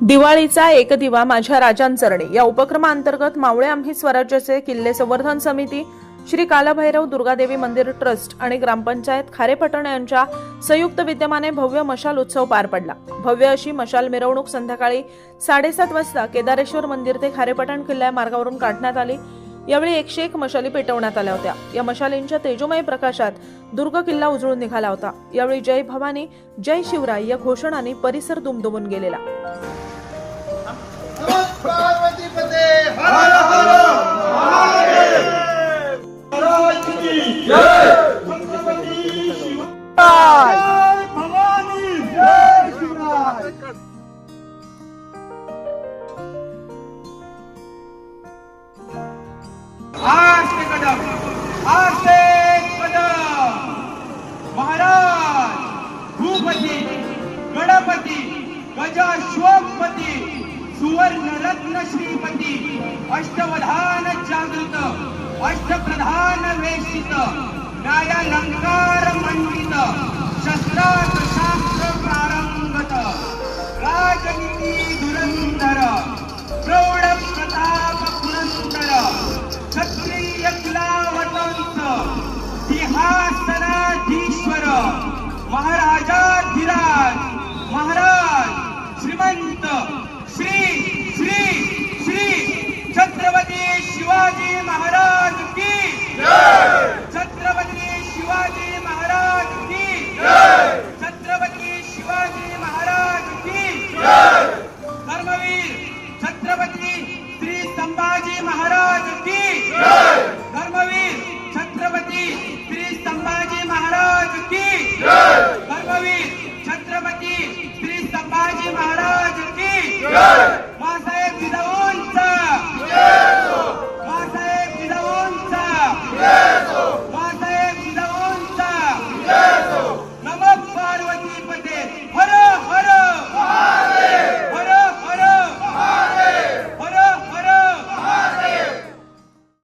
दिवाळीचा एक दिवा माझ्या राजांचरणी. या उपक्रमाअंतर्गत मावळे आम्ही स्वराज्याचे किल्ले संवर्धन समिती श्री कालभैरव दुर्गादेवी मंदिर ट्रस्ट आणि ग्रामपंचायत खारेपटण यांच्या संयुक्त विद्यमाने भव्य मशाल उत्सव पार पडला. भव्य अशी मशाल मिरवणूक संध्याकाळी साडेसात वाजता केदारेश्वर मंदिर ते खारेपटण किल्ल्या मार्गावरून काढण्यात आली. यावेळी एकशे एक मशाली पेटवण्यात आल्या होत्या. या मशालींच्या तेजोमय प्रकाशात दुर्ग किल्ला उजळून निघाला होता. यावेळी जय भवानी जय शिवराय या घोषणाने परिसर दुमदुमून गेलेला. महाराज भूपती गणपती गजाश्वपती सुवर्ण रत्न श्रीपती अष्टवधान जागृत अष्टप्रधान वेशित न्यायालंकार मंडित Maharaja मासाहेब विधाऊंचा मासाहेब विधाऊंचा मासाहेब विधाऊंचा नमः पार्वती पते हर